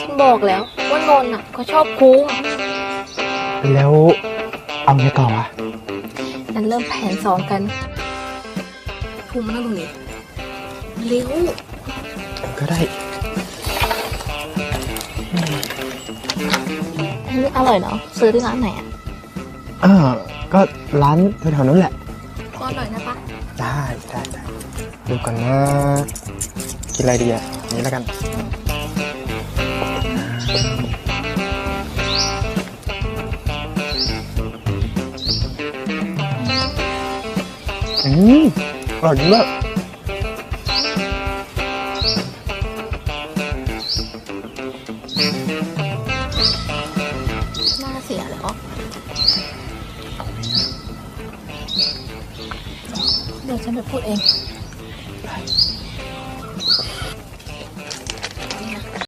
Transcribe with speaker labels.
Speaker 1: ฉันบอกแล้วว่านนท์อะเขาชอบภูมิ
Speaker 2: แล้วเอาไงต่อวะ
Speaker 1: งั้นเริ่มแผนสองกันภูมิมานั่งตรงนี้เร็ว
Speaker 2: ก็ได้
Speaker 1: อันนี้อร่อยเนาะซื้อที่ร้านไหนอะ
Speaker 2: เออก็ร้านแถวๆนั้นแหละ
Speaker 1: ก็อร่อยนะปะ
Speaker 2: ได้ได้ได้ดูก่อนนะกินอะไรดีอะอันนี้แล้วกัน อืมอร่อย
Speaker 1: มากเสียหรอเดี๋ยวฉันไปพูดเอง